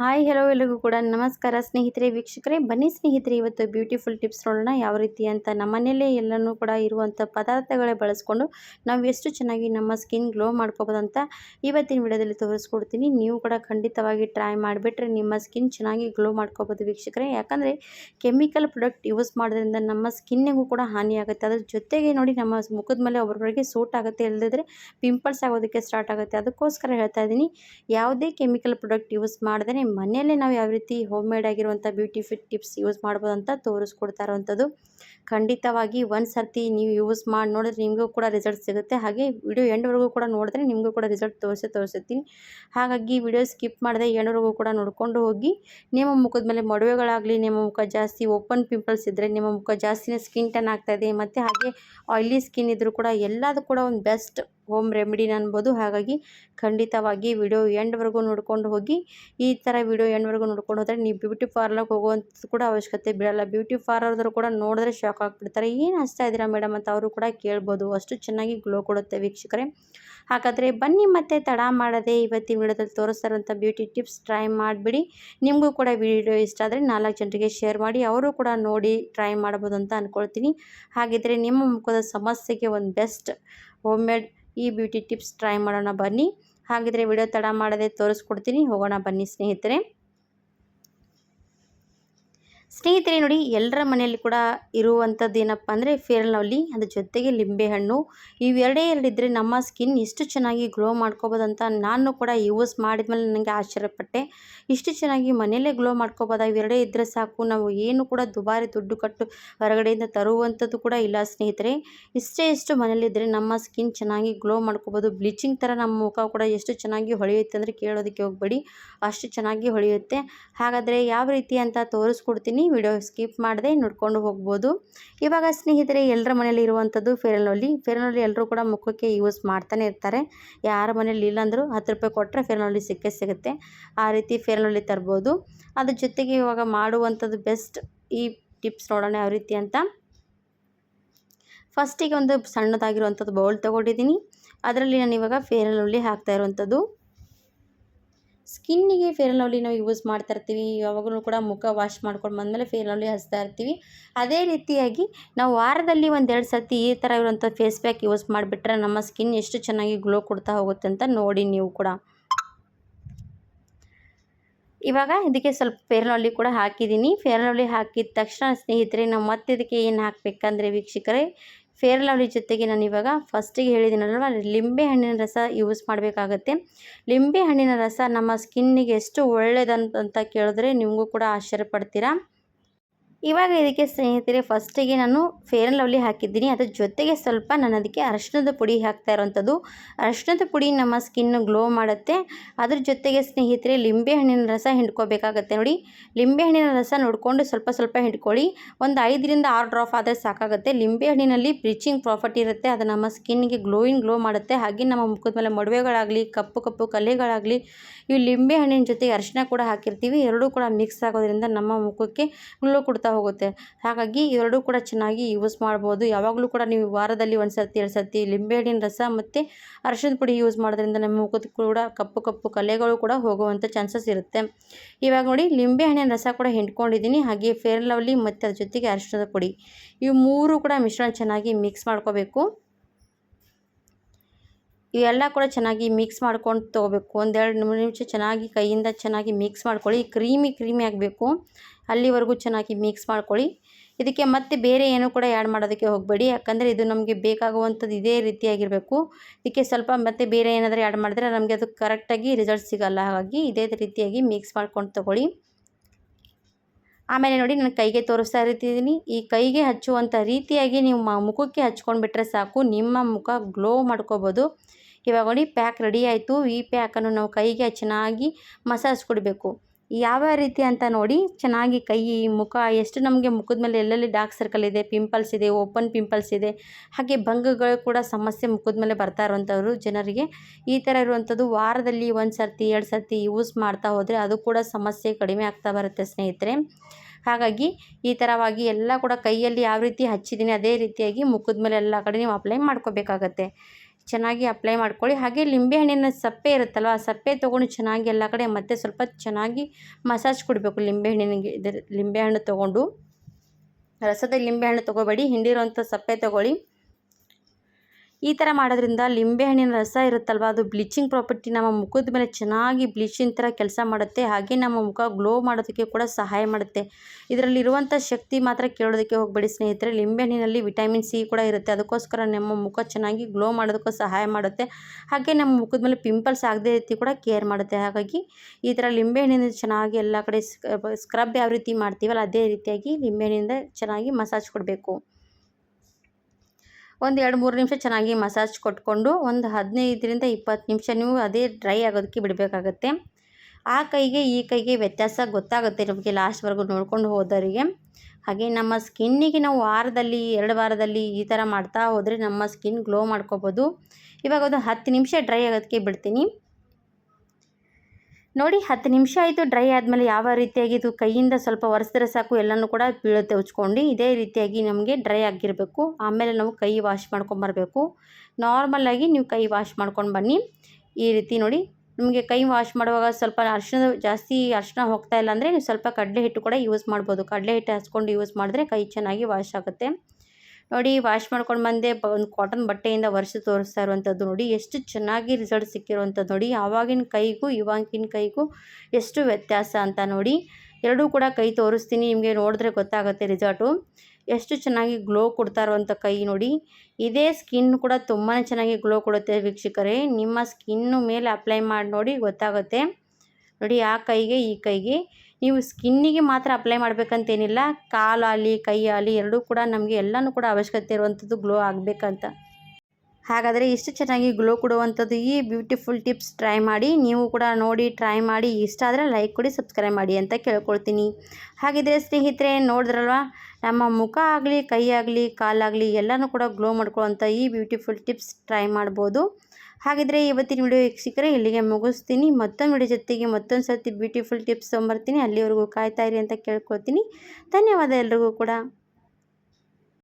Hi hello ಎಲ್ಲರಿಗೂ ಕೂಡ ನಮಸ್ಕಾರ. ಸ್ನೇಹಿತರೆ, ವೀಕ್ಷಕರೇ, ಬನ್ನಿ ಸ್ನೇಹಿತರೆ, ಇವತ್ತು ಬ್ಯೂಟಿಫುಲ್ ಟಿಪ್ಸ್ ನೋಡೋಣ ಯಾವ ರೀತಿ ಅಂತ. ನಮ್ಮನೇಲೇ ಎಲ್ಲನೂ ಕೂಡ ಇರುವಂಥ ಪದಾರ್ಥಗಳೇ ಬಳಸ್ಕೊಂಡು ನಾವು ಎಷ್ಟು ಚೆನ್ನಾಗಿ ನಮ್ಮ ಸ್ಕಿನ್ ಗ್ಲೋ ಮಾಡ್ಕೋಬೋದು ಅಂತ ಇವತ್ತಿನ ವಿಡಿಯೋದಲ್ಲಿ ತೋರಿಸ್ಕೊಡ್ತೀನಿ. ನೀವು ಕೂಡ ಖಂಡಿತವಾಗಿ ಟ್ರೈ ಮಾಡಿಬಿಟ್ರೆ ನಿಮ್ಮ ಸ್ಕಿನ್ ಚೆನ್ನಾಗಿ ಗ್ಲೋ ಮಾಡ್ಕೋಬೋದು ವೀಕ್ಷಕರೇ. ಯಾಕಂದರೆ ಕೆಮಿಕಲ್ ಪ್ರಾಡಕ್ಟ್ ಯೂಸ್ ಮಾಡೋದ್ರಿಂದ ನಮ್ಮ ಸ್ಕಿನ್ನಿಗೂ ಕೂಡ ಹಾನಿ ಆಗುತ್ತೆ. ಅದ್ರ ಜೊತೆಗೆ ನೋಡಿ ನಮ್ಮ ಮುಖದ ಮೇಲೆ ಒಬ್ಬರೊಬ್ಬರಿಗೆ ಸೂಟ್ ಆಗುತ್ತೆ ಇಲ್ಲದಿದ್ರೆ ಪಿಂಪಲ್ಸ್ ಆಗೋದಕ್ಕೆ ಸ್ಟಾರ್ಟ್ ಆಗುತ್ತೆ. ಅದಕ್ಕೋಸ್ಕರ ಹೇಳ್ತಾ ಇದ್ದೀನಿ, ಯಾವುದೇ ಕೆಮಿಕಲ್ ಪ್ರಾಡಕ್ಟ್ ಯೂಸ್ ಮಾಡಿದ್ರೆ ಮನೆಯಲ್ಲೇ ನಾವು ಯಾವ ರೀತಿ ಹೋಮ್ ಮೇಡ್ ಆಗಿರುವಂಥ ಬ್ಯೂಟಿ ಫಿಟ್ ಟಿಪ್ಸ್ ಯೂಸ್ ಮಾಡ್ಬೋದು ಅಂತ ತೋರಿಸ್ಕೊಡ್ತಾ ಇರೋವಂಥದ್ದು. ಖಂಡಿತವಾಗಿ ಒಂದು ಸರ್ತಿ ನೀವು ಯೂಸ್ ಮಾಡಿ ನೋಡಿದ್ರೆ ನಿಮಗೂ ಕೂಡ ರಿಸಲ್ಟ್ ಸಿಗುತ್ತೆ. ಹಾಗೆ ವಿಡಿಯೋ ಎಂಡ್ವರೆಗೂ ಕೂಡ ನೋಡಿದ್ರೆ ನಿಮಗೂ ಕೂಡ ರಿಸಲ್ಟ್ ತೋರಿಸಿ ತೋರಿಸುತ್ತೀನಿ ಹಾಗಾಗಿ ವಿಡಿಯೋ ಸ್ಕಿಪ್ ಮಾಡದೆ ಎಂಡ್ವರೆಗೂ ಕೂಡ ನೋಡಿಕೊಂಡು ಹೋಗಿ. ನಿಮ್ಮ ಮುಖದ ಮೇಲೆ ಮೊಡವೆಗಳಾಗಲಿ, ನಿಮ್ಮ ಮುಖ ಜಾಸ್ತಿ ಓಪನ್ ಪಿಂಪಲ್ಸ್ ಇದ್ದರೆ ನಿಮ್ಮ ಮುಖ ಜಾಸ್ತಿನೇ ಸ್ಕಿನ್ ಟನ್ ಆಗ್ತಾಯಿದೆ ಮತ್ತು ಹಾಗೆ ಆಯ್ಲಿ ಸ್ಕಿನ್ ಇದ್ದರೂ ಕೂಡ ಎಲ್ಲದೂ ಕೂಡ ಒಂದು ಬೆಸ್ಟ್ ಹೋಮ್ ರೆಮಿಡಿನ ಅನ್ಬೋದು. ಹಾಗಾಗಿ ಖಂಡಿತವಾಗಿ ವಿಡಿಯೋ ಎಂಡ್ವರೆಗೂ ನೋಡ್ಕೊಂಡು ಹೋಗಿ, ಈ ಥರ ವಿಡಿಯೋ ಎಂಡ್ವರೆಗೂ ನೋಡ್ಕೊಂಡು ಹೋದರೆ ನೀವು ಬ್ಯೂಟಿ ಪಾರ್ಲರ್ಗೆ ಹೋಗುವಂಥದ್ದು ಕೂಡ ಅವಶ್ಯಕತೆ ಬಿಡಲ್ಲ ಬ್ಯೂಟಿ ಪಾರ್ಲರ್ದವ್ರು ಕೂಡ ನೋಡಿದ್ರೆ ಶಾಕ್ ಆಗಿಬಿಡ್ತಾರೆ. ಏನು ಹಚ್ತಾ ಇದ್ದೀರಾ ಮೇಡಮ್ ಅಂತ ಅವರು ಕೂಡ ಕೇಳ್ಬೋದು. ಅಷ್ಟು ಚೆನ್ನಾಗಿ ಗ್ಲೋ ಕೊಡುತ್ತೆ ವೀಕ್ಷಕರೇ. ಹಾಗಾದರೆ ಬನ್ನಿ ಮತ್ತೆ ತಡ ಮಾಡದೆ ಇವತ್ತಿನ ವಿಡಿಯೋದಲ್ಲಿ ತೋರಿಸ್ತಾರಂಥ ಬ್ಯೂಟಿ ಟಿಪ್ಸ್ ಟ್ರೈ ಮಾಡಿಬಿಡಿ. ನಿಮಗೂ ಕೂಡ ವಿಡಿಯೋ ಇಷ್ಟ ಆದರೆ ನಾಲ್ಕು ಜನರಿಗೆ ಶೇರ್ ಮಾಡಿ, ಅವರು ಕೂಡ ನೋಡಿ ಟ್ರೈ ಮಾಡ್ಬೋದು ಅಂತ ಅಂದ್ಕೊಳ್ತೀನಿ ಹಾಗಿದ್ರೆ ನಿಮ್ಮ ಮುಖದ ಸಮಸ್ಯೆಗೆ ಒಂದು ಬೆಸ್ಟ್ ಹೋಮ್ ಮೇಡ್ ಈ ಬ್ಯೂಟಿ ಟಿಪ್ಸ್ ಟ್ರೈ ಮಾಡೋಣ ಬನ್ನಿ. ಹಾಗಿದ್ರೆ ವಿಡಿಯೋ ತಡ ಮಾಡದೆ ತೋರಿಸ್ಕೊಡ್ತೀನಿ. ಹೋಗೋಣ ಬನ್ನಿ ಸ್ನೇಹಿತರೆ. ಸ್ನೇಹಿತರೆ ನೋಡಿ, ಎಲ್ಲರ ಮನೆಯಲ್ಲಿ ಕೂಡ ಇರುವಂಥದ್ದು ಏನಪ್ಪ ಅಂದರೆ ಫೇರ್ ಲವ್ಲಿ ಅದ್ರ ಜೊತೆಗೆ ಲಿಂಬೆಹಣ್ಣು. ಇವೆರಡೇ ಎರಡಿದ್ದರೆ ನಮ್ಮ ಸ್ಕಿನ್ ಎಷ್ಟು ಚೆನ್ನಾಗಿ ಗ್ಲೋ ಮಾಡ್ಕೋಬೋದಂತ ನಾನು ಕೂಡ ಯೂಸ್ ಮಾಡಿದ್ಮೇಲೆ ನನಗೆ ಆಶ್ಚರ್ಯಪಟ್ಟೆ. ಇಷ್ಟು ಚೆನ್ನಾಗಿ ಮನೆಯಲ್ಲೇ ಗ್ಲೋ ಮಾಡ್ಕೋಬೋದ? ಇವೆರಡೇ ಇದ್ದರೆ ಸಾಕು. ನಾವು ಏನು ಕೂಡ ದುಬಾರಿ ದುಡ್ಡು ಕಟ್ಟು ಹೊರಗಡೆಯಿಂದ ತರುವಂಥದ್ದು ಕೂಡ ಇಲ್ಲ ಸ್ನೇಹಿತರೆ. ಇಷ್ಟೇ ಎಷ್ಟು ಮನೇಲಿದ್ದರೆ ನಮ್ಮ ಸ್ಕಿನ್ ಚೆನ್ನಾಗಿ ಗ್ಲೋ ಮಾಡ್ಕೋಬೋದು. ಬ್ಲೀಚಿಂಗ್ ಥರ ನಮ್ಮ ಮುಖ ಕೂಡ ಎಷ್ಟು ಚೆನ್ನಾಗಿ ಹೊಳೆಯುತ್ತೆ ಅಂದರೆ ಕೇಳೋದಕ್ಕೆ ಹೋಗಬೇಡಿ. ಅಷ್ಟು ಚೆನ್ನಾಗಿ ಹೊಳೆಯುತ್ತೆ. ಹಾಗಾದರೆ ಯಾವ ರೀತಿ ಅಂತ ತೋರಿಸ್ಕೊಡ್ತೀನಿ. ವಿಡಿಯೋ ಸ್ಕಿಪ್ ಮಾಡದೆ ನೋಡ್ಕೊಂಡು ಹೋಗ್ಬೋದು. ಇವಾಗ ಸ್ನೇಹಿತರೆ ಎಲ್ಲರ ಮನೇಲಿ ಇರುವಂಥದ್ದು ಫೇರನ್ ಲವ್ಲಿ ಫೇರನ್ ಲವ್ಲಿ ಎಲ್ಲರೂ ಕೂಡ ಮುಖಕ್ಕೆ ಯೂಸ್ ಮಾಡ್ತಾನೆ ಇರ್ತಾರೆ. ಯಾರ ಮನೇಲಿ ಇಲ್ಲಾಂದರೂ ಹತ್ತು ರೂಪಾಯಿ ಕೊಟ್ಟರೆ ಫೇರನ್ ಲವ್ಲಿ ಸಿಕ್ಕೇ ಸಿಗುತ್ತೆ. ಆ ರೀತಿ ಫೇರನ್ ಲವ್ಲಿ ತರ್ಬೋದು. ಅದ್ರ ಜೊತೆಗೆ ಇವಾಗ ಮಾಡುವಂಥದ್ದು ಬೆಸ್ಟ್ ಈ ಟಿಪ್ಸ್ ನೋಡೋಣ ಯಾವ ರೀತಿ ಅಂತ. ಫಸ್ಟಿಗೆ ಒಂದು ಸಣ್ಣದಾಗಿರುವಂಥದ್ದು ಬೌಲ್ ತೊಗೊಂಡಿದ್ದೀನಿ. ಅದರಲ್ಲಿ ನಾನು ಇವಾಗ ಫೇರಲ್ ಲವ್ಲಿ ಹಾಕ್ತಾ ಇರುವಂಥದ್ದು. ಸ್ಕಿನ್ನಿಗೆ ಫೇರ್ ಲವ್ಲಿ ನಾವು ಯೂಸ್ ಮಾಡ್ತಾ ಇರ್ತೀವಿ. ಯಾವಾಗಲೂ ಕೂಡ ಮುಖ ವಾಶ್ ಮಾಡ್ಕೊಂಡು ಬಂದಮೇಲೆ ಫೇರ್ ಲವ್ಲಿ ಹಚ್ತಾ ಇರ್ತೀವಿ. ಅದೇ ರೀತಿಯಾಗಿ ನಾವು ವಾರದಲ್ಲಿ ಒಂದೆರಡು ಸರ್ತಿ ಈ ಥರ ಇರುವಂಥ ಫೇಸ್ ಪ್ಯಾಕ್ ಯೂಸ್ ಮಾಡಿಬಿಟ್ರೆ ನಮ್ಮ ಸ್ಕಿನ್ ಎಷ್ಟು ಚೆನ್ನಾಗಿ ಗ್ಲೋ ಕೊಡ್ತಾ ಹೋಗುತ್ತೆ ಅಂತ ನೋಡಿ ನೀವು ಕೂಡ. ಇವಾಗ ಇದಕ್ಕೆ ಸ್ವಲ್ಪ ಫೇರ್ ಲವ್ಲಿ ಕೂಡ ಹಾಕಿದ್ದೀನಿ. ಫೇರ್ ಲವ್ಲಿ ಹಾಕಿದ ತಕ್ಷಣ ಸ್ನೇಹಿತರೆ, ನಾವು ಮತ್ತೆ ಇದಕ್ಕೆ ಏನು ಹಾಕಬೇಕಂದ್ರೆ ವೀಕ್ಷಕರೇ ಫೇರ್ ಲವ್ಲಿ ಜೊತೆಗೆ ನಾನು ಇವಾಗ ಫಸ್ಟಿಗೆ ಹೇಳಿದ್ದೀನಲ್ವ ಲಿಂಬೆ ಹಣ್ಣಿನ ರಸ ಯೂಸ್ ಮಾಡಬೇಕಾಗತ್ತೆ. ಲಿಂಬೆ ಹಣ್ಣಿನ ರಸ ನಮ್ಮ ಸ್ಕಿನ್ನಿಗೆ ಎಷ್ಟು ಒಳ್ಳೆಯದಂತ ಕೇಳಿದ್ರೆ ನಿಮಗೂ ಕೂಡ ಆಶ್ಚರ್ಯ ಪಡ್ತೀರಾ. ಇವಾಗ ಇದಕ್ಕೆ ಸ್ನೇಹಿತರೆ ಫಸ್ಟಿಗೆ ನಾನು ಫೇರ್ ಆ್ಯಂಡ್ ಲವ್ಲಿ ಹಾಕಿದ್ದೀನಿ. ಅದ್ರ ಜೊತೆಗೆ ಸ್ವಲ್ಪ ನಾನು ಅದಕ್ಕೆ ಅರಶಿನದ ಪುಡಿ ಹಾಕ್ತಾ ಇರೋವಂಥದ್ದು ಅರಶಿನದ ಪುಡಿ ನಮ್ಮ ಸ್ಕಿನ್ ಗ್ಲೋ ಮಾಡುತ್ತೆ. ಅದ್ರ ಜೊತೆಗೆ ಸ್ನೇಹಿತರೆ, ಲಿಂಬೆ ಹಣ್ಣಿನ ರಸ ಹಿಂಡ್ಕೋಬೇಕಾಗತ್ತೆ ನೋಡಿ. ಲಿಂಬೆ ಹಣ್ಣಿನ ರಸ ನೋಡಿಕೊಂಡು ಸ್ವಲ್ಪ ಸ್ವಲ್ಪ ಹಿಂಡ್ಕೊಳ್ಳಿ. ಒಂದು ಐದರಿಂದ ಆರು ಡ್ರಾಪ್ ಆದರೆ ಸಾಕಾಗುತ್ತೆ. ಲಿಂಬೆ ಹಣ್ಣಿನಲ್ಲಿ ಬ್ಲೀಚಿಂಗ್ ಪ್ರಾಪರ್ಟಿ ಇರುತ್ತೆ. ಅದು ನಮ್ಮ ಸ್ಕಿನ್ಗೆ ಗ್ಲೋಯಿಂಗ್ ಗ್ಲೋ ಮಾಡುತ್ತೆ. ಹಾಗೆ ನಮ್ಮ ಮುಖದ ಮೇಲೆ ಮೊಡವೆಗಳಾಗಲಿ, ಕಪ್ಪು ಕಪ್ಪು ಕಲೆಗಳಾಗಲಿ ಇವು ಲಿಂಬೆ ಹಣ್ಣಿನ ಜೊತೆಗೆ ಅರಶಿನ ಕೂಡ ಹಾಕಿರ್ತೀವಿ. ಎರಡೂ ಕೂಡ ಮಿಕ್ಸ್ ಆಗೋದ್ರಿಂದ ನಮ್ಮ ಮುಖಕ್ಕೆ ಗ್ಲೋ ಕೊಡ್ತಾ ಹೋಗುತ್ತೆ. ಹಾಗಾಗಿ ಎರಡೂ ಕೂಡ ಚೆನ್ನಾಗಿ ಯೂಸ್ ಮಾಡ್ಬೋದು. ಯಾವಾಗಲೂ ಕೂಡ ನೀವು ವಾರದಲ್ಲಿ ಒಂದು ಸರ್ತಿ, ಎರಡು ಸರ್ತಿ ಲಿಂಬೆಹಣ್ಣಿನ ರಸ ಮತ್ತು ಅರಶಿನ ಪುಡಿ ಯೂಸ್ ಮಾಡೋದ್ರಿಂದ ನಮ್ಮ ಮುಖದ ಕೂಡ ಕಪ್ಪು ಕಪ್ಪು ಕಲೆಗಳು ಕೂಡ ಹೋಗುವಂಥ ಚಾನ್ಸಸ್ ಇರುತ್ತೆ. ಇವಾಗ ನೋಡಿ ಲಿಂಬೆ ಹಣ್ಣಿನ ರಸ ಕೂಡ ಹಿಂಡ್ಕೊಂಡಿದ್ದೀನಿ. ಹಾಗೆ ಫೇರ್ ಲವ್ಲಿ ಮತ್ತು ಅದ್ರ ಜೊತೆಗೆ ಅರಶಿನದ ಪುಡಿ. ಇವು ಮೂರು ಕೂಡ ಮಿಶ್ರಣ ಚೆನ್ನಾಗಿ ಮಿಕ್ಸ್ ಮಾಡ್ಕೋಬೇಕು. ಇವೆಲ್ಲ ಕೂಡ ಚೆನ್ನಾಗಿ ಮಿಕ್ಸ್ ಮಾಡ್ಕೊಂಡು ತೊಗೋಬೇಕು. ಒಂದೆರಡು ನಿಮಿಷ ಚೆನ್ನಾಗಿ ಕೈಯಿಂದ ಚೆನ್ನಾಗಿ ಮಿಕ್ಸ್ ಮಾಡ್ಕೊಳ್ಳಿ. ಕ್ರೀಮಿ ಕ್ರೀಮಿ ಆಗಬೇಕು. ಅಲ್ಲಿವರೆಗೂ ಚೆನ್ನಾಗಿ ಮಿಕ್ಸ್ ಮಾಡ್ಕೊಳ್ಳಿ. ಇದಕ್ಕೆ ಮತ್ತೆ ಬೇರೆ ಏನೂ ಕೂಡ ಆ್ಯಡ್ ಮಾಡೋದಕ್ಕೆ ಹೋಗಬೇಡಿ. ಯಾಕಂದರೆ ಇದು ನಮಗೆ ಬೇಕಾಗುವಂಥದ್ದು ಇದೇ ರೀತಿಯಾಗಿರಬೇಕು. ಇದಕ್ಕೆ ಸ್ವಲ್ಪ ಮತ್ತೆ ಬೇರೆ ಏನಾದರೂ ಆ್ಯಡ್ ಮಾಡಿದ್ರೆ ನಮಗೆ ಅದು ಕರೆಕ್ಟಾಗಿ ರಿಸಲ್ಟ್ ಸಿಗೋಲ್ಲ. ಹಾಗಾಗಿ ಇದೇ ರೀತಿಯಾಗಿ ಮಿಕ್ಸ್ ಮಾಡ್ಕೊಂಡು ತೊಗೊಳ್ಳಿ. ಆಮೇಲೆ ನೋಡಿ ನಾನು ಕೈಗೆ ತೋರಿಸ್ತಾ ಇರ್ತಿದ್ದೀನಿ. ಈ ಕೈಗೆ ಹಚ್ಚುವಂಥ ರೀತಿಯಾಗಿ ನೀವು ಮುಖಕ್ಕೆ ಹಚ್ಕೊಂಡು ಬಿಟ್ಟರೆ ಸಾಕು. ನಿಮ್ಮ ಮುಖ ಗ್ಲೋ ಮಾಡ್ಕೋಬೋದು. ಇವಾಗ ನೋಡಿ ಪ್ಯಾಕ್ ರೆಡಿ ಆಯಿತು. ಈ ಪ್ಯಾಕನ್ನು ನಾವು ಕೈಗೆ ಚೆನ್ನಾಗಿ ಮಸಾಜ್ ಕೊಡಬೇಕು. ಯಾವ ರೀತಿ ಅಂತ ನೋಡಿ ಚೆನ್ನಾಗಿ ಕೈ, ಮುಖ ಎಷ್ಟು ನಮಗೆ ಮುಖದ ಮೇಲೆ ಎಲ್ಲೆಲ್ಲಿ ಡಾರ್ಕ್ ಸರ್ಕಲ್ ಇದೆ ಪಿಂಪಲ್ಸ್ ಇದೆ ಓಪನ್ ಪಿಂಪಲ್ಸ್ ಇದೆ, ಹಾಗೆ ಭಂಗಗಳು ಕೂಡ ಸಮಸ್ಯೆ ಮುಖದ ಮೇಲೆ ಬರ್ತಾ ಇರುವಂಥವ್ರು ಜನರಿಗೆ. ಈ ಥರ ಇರುವಂಥದ್ದು ವಾರದಲ್ಲಿ ಒಂದು ಸರ್ತಿ, ಎರಡು ಸರ್ತಿ ಯೂಸ್ ಮಾಡ್ತಾ ಹೋದರೆ ಅದು ಕೂಡ ಸಮಸ್ಯೆ ಕಡಿಮೆ ಆಗ್ತಾ ಬರುತ್ತೆ ಸ್ನೇಹಿತರೆ. ಹಾಗಾಗಿ ಈ ಥರವಾಗಿ ಎಲ್ಲ ಕೂಡ ಕೈಯಲ್ಲಿ ಯಾವ ರೀತಿ ಹಚ್ಚಿದ್ದೀನಿ, ಅದೇ ರೀತಿಯಾಗಿ ಮುಖದ ಮೇಲೆ ಎಲ್ಲ ಕಡೆ ನೀವು ಅಪ್ಲೈ ಮಾಡ್ಕೋಬೇಕಾಗತ್ತೆ. ಚೆನ್ನಾಗಿ ಅಪ್ಲೈ ಮಾಡ್ಕೊಳ್ಳಿ. ಹಾಗೆ ಲಿಂಬೆ ಹಣ್ಣಿನ ಸಪ್ಪೆ ಇರುತ್ತಲ್ವ, ಆ ಸಪ್ಪೆ ತೊಗೊಂಡು ಚೆನ್ನಾಗಿ ಎಲ್ಲ ಕಡೆ ಮತ್ತೆ ಸ್ವಲ್ಪ ಚೆನ್ನಾಗಿ ಮಸಾಜ್ ಕೊಡಬೇಕು ಲಿಂಬೆ ಹಣ್ಣಿನಿಗೆ. ಇದರ ಲಿಂಬೆ ಹಣ್ಣು ತೊಗೊಂಡು. ರಸದ ಲಿಂಬೆಹಣ್ಣು ತೊಗೋಬೇಡಿ. ಹಿಂಡಿರೋಂಥ ಸಪ್ಪೆ ತೊಗೊಳ್ಳಿ. ಈ ಥರ ಮಾಡೋದ್ರಿಂದ ಲಿಂಬೆಹಣ್ಣಿನ ರಸ ಇರುತ್ತಲ್ವ? ಅದು ಬ್ಲೀಚಿಂಗ್ ಪ್ರಾಪರ್ಟಿ ನಮ್ಮ ಮುಖದ ಮೇಲೆ ಚೆನ್ನಾಗಿ ಬ್ಲೀಚಿಂಗ್ ಥರ ಕೆಲಸ ಮಾಡುತ್ತೆ. ಹಾಗೆ ನಮ್ಮ ಮುಖ ಗ್ಲೋ ಮಾಡೋದಕ್ಕೆ ಕೂಡ ಸಹಾಯ ಮಾಡುತ್ತೆ. ಇದರಲ್ಲಿರುವಂಥ ಶಕ್ತಿ ಮಾತ್ರ ಕೇಳೋದಕ್ಕೆ ಹೋಗಬೇಡಿ ಸ್ನೇಹಿತರೆ. ಲಿಂಬೆಹಣ್ಣಿನಲ್ಲಿ ವಿಟಮಿನ್ ಸಿ ಕೂಡ ಇರುತ್ತೆ. ಅದಕ್ಕೋಸ್ಕರ ನಮ್ಮ ಮುಖ ಚೆನ್ನಾಗಿ ಗ್ಲೋ ಮಾಡೋದಕ್ಕೂ ಸಹಾಯ ಮಾಡುತ್ತೆ. ಹಾಗೆ ನಮ್ಮ ಮುಖದ ಮೇಲೆ ಪಿಂಪಲ್ಸ್ ಆಗದೇ ರೀತಿ ಕೂಡ ಕೇರ್ ಮಾಡುತ್ತೆ. ಹಾಗಾಗಿ ಈ ಥರ ಲಿಂಬೆಹಣ್ಣಿನ ಚೆನ್ನಾಗಿ ಎಲ್ಲ ಕಡೆ ಸ್ಕ್ರಬ್ ಯಾವ ರೀತಿ ಮಾಡ್ತೀವಲ್ಲ, ಅದೇ ರೀತಿಯಾಗಿ ಲಿಂಬೆಹಣ್ಣಿಂದ ಚೆನ್ನಾಗಿ ಮಸಾಜ್ ಕೊಡಬೇಕು. ಒಂದು ಎರಡು ಮೂರು ನಿಮಿಷ ಚೆನ್ನಾಗಿ ಮಸಾಜ್ ಕೊಟ್ಕೊಂಡು ಒಂದು ಹದಿನೈದರಿಂದ ಇಪ್ಪತ್ತು ನಿಮಿಷ ನೀವು ಅದೇ ಡ್ರೈ ಆಗೋದಕ್ಕೆ ಬಿಡಬೇಕಾಗತ್ತೆ. ಆ ಕೈಗೆ ಈ ಕೈಗೆ ವ್ಯತ್ಯಾಸ ಗೊತ್ತಾಗುತ್ತೆ ನಮಗೆ ಲಾಸ್ಟ್ವರೆಗೂ ನೋಡ್ಕೊಂಡು ಹೋದವರಿಗೆ. ಹಾಗೆ ನಮ್ಮ ಸ್ಕಿನ್ನಿಗೆ ನಾವು ವಾರದಲ್ಲಿ, ಎರಡು ವಾರದಲ್ಲಿ ಈ ಥರ ಮಾಡ್ತಾ ಹೋದರೆ ನಮ್ಮ ಸ್ಕಿನ್ ಗ್ಲೋ ಮಾಡ್ಕೋಬೋದು. ಇವಾಗ ಒಂದು ಹತ್ತು ನಿಮಿಷ ಡ್ರೈ ಆಗೋದಕ್ಕೆ ಬಿಡ್ತೀನಿ. ನೋಡಿ ಹತ್ತು ನಿಮಿಷ ಆಯಿತು ಡ್ರೈ ಆದಮೇಲೆ ಯಾವ ರೀತಿಯಾಗಿ ಇದು ಕೈಯಿಂದ ಸ್ವಲ್ಪ ಒರೆಸಿದ್ರೆ ಸಾಕು, ಎಲ್ಲನೂ ಕೂಡ ಬೀಳುತ್ತೆ ಉಚ್ಕೊಂಡು ಇದೇ ರೀತಿಯಾಗಿ ನಮಗೆ ಡ್ರೈ ಆಗಿರಬೇಕು. ಆಮೇಲೆ ನಾವು ಕೈ ವಾಶ್ ಮಾಡ್ಕೊಂಬರ್ಬೇಕು ನಾರ್ಮಲಾಗಿ ನೀವು ಕೈ ವಾಶ್ ಮಾಡ್ಕೊಂಡು ಬನ್ನಿ. ಈ ರೀತಿ ನೋಡಿ, ನಿಮಗೆ ಕೈ ವಾಶ್ ಮಾಡುವಾಗ ಸ್ವಲ್ಪ ಅರ್ಶಿಣ ಜಾಸ್ತಿ ಅರ್ಶಿನ ಹೋಗ್ತಾ ಇಲ್ಲ ಅಂದರೆ ನೀವು ಸ್ವಲ್ಪ ಕಡಲೆ ಹಿಟ್ಟು ಕೂಡ ಯೂಸ್ ಮಾಡ್ಬೋದು. ಕಡಲೆ ಹಿಟ್ಟು ಹಚ್ಕೊಂಡು ಯೂಸ್ ಮಾಡಿದ್ರೆ ಕೈ ಚೆನ್ನಾಗಿ ವಾಶ್ ಆಗುತ್ತೆ. ನೋಡಿ ವಾಶ್ ಮಾಡ್ಕೊಂಡು ಬಂದೆ. ಒಂದು ಕಾಟನ್ ಬಟ್ಟೆಯಿಂದ ವರ್ಷ ತೋರಿಸ್ತಾ ಇರುವಂಥದ್ದು ನೋಡಿ, ಎಷ್ಟು ಚೆನ್ನಾಗಿ ರಿಸಲ್ಟ್ ಸಿಕ್ಕಿರುವಂಥದ್ದು ನೋಡಿ. ಆವಾಗಿನ ಕೈಗೂ, ಇವಾಗಿನ ಕೈಗೂ ಎಷ್ಟು ವ್ಯತ್ಯಾಸ ಅಂತ ನೋಡಿ. ಎರಡೂ ಕೂಡ ಕೈ ತೋರಿಸ್ತೀನಿ. ನಿಮಗೆ ನೋಡಿದ್ರೆ ಗೊತ್ತಾಗುತ್ತೆ ರಿಸಲ್ಟು ಎಷ್ಟು ಚೆನ್ನಾಗಿ ಗ್ಲೋ ಕೊಡ್ತಾ ಇರುವಂಥ ಕೈ ನೋಡಿ. ಇದೇ ಸ್ಕಿನ್ ಕೂಡ ತುಂಬಾ ಚೆನ್ನಾಗಿ ಗ್ಲೋ ಕೊಡುತ್ತೆ ವೀಕ್ಷಕರೇ. ನಿಮ್ಮ ಸ್ಕಿನ್ನು ಮೇಲೆ ಅಪ್ಲೈ ಮಾಡಿ ನೋಡಿ, ಗೊತ್ತಾಗುತ್ತೆ. ನೋಡಿ, ಆ ಕೈಗೆ, ಈ ಕೈಗೆ. ನೀವು ಸ್ಕಿನ್ನಿಗೆ ಮಾತ್ರ ಅಪ್ಲೈ ಮಾಡಬೇಕಂತೇನಿಲ್ಲ ಕಾಲಾಗಲಿ ಕೈಯಾಗಲಿ ಎರಡೂ ಕೂಡ ನಮಗೆ ಎಲ್ಲನೂ ಕೂಡ ಅವಶ್ಯಕತೆ ಇರುವಂಥದ್ದು ಗ್ಲೋ ಆಗಬೇಕಂತ. ಹಾಗಾದರೆ ಇಷ್ಟು ಚೆನ್ನಾಗಿ ಗ್ಲೋ ಕೊಡುವಂಥದ್ದು ಈ ಬ್ಯೂಟಿಫುಲ್ ಟಿಪ್ಸ್ ಟ್ರೈ ಮಾಡಿ, ನೀವು ಕೂಡ ನೋಡಿ ಟ್ರೈ ಮಾಡಿ, ಇಷ್ಟ ಆದರೆ ಲೈಕ್ ಕೊಡಿ ಸಬ್ಸ್ಕ್ರೈಬ್ ಮಾಡಿ ಅಂತ ಕೇಳ್ಕೊಳ್ತೀನಿ. ಹಾಗಿದ್ರೆ ಸ್ನೇಹಿತರೆ, ನೋಡಿದ್ರಲ್ವ? ನಮ್ಮ ಮುಖ ಆಗಲಿ, ಕೈ ಆಗಲಿ ಕಾಲಾಗಲಿ ಎಲ್ಲನೂ ಕೂಡ ಗ್ಲೋ ಮಾಡ್ಕೊಳ್ಳುವಂಥ ಈ ಬ್ಯೂಟಿಫುಲ್ ಟಿಪ್ಸ್ ಟ್ರೈ ಮಾಡ್ಬೋದು. ಹಾಗಿದ್ರೆ ಇವತ್ತಿನ ವಿಡಿಯೋ ಸಿಕ್ಕರೆ ಇಲ್ಲಿಗೆ ಮುಗಿಸ್ತೀನಿ. ಮತ್ತೊಂದು ವಿಡಿಯೋ ಜೊತೆಗೆ ಮತ್ತೊಂದು ಸರ್ತಿ ಬ್ಯೂಟಿಫುಲ್ ಟಿಪ್ಸ್ ತೊಗೊಂಬರ್ತೀನಿ. ಅಲ್ಲಿವರೆಗೂ ಕಾಯ್ತಾ ಇರಿ ಅಂತ ಕೇಳ್ಕೊಳ್ತೀನಿ. ಧನ್ಯವಾದ ಎಲ್ರಿಗೂ ಕೂಡ.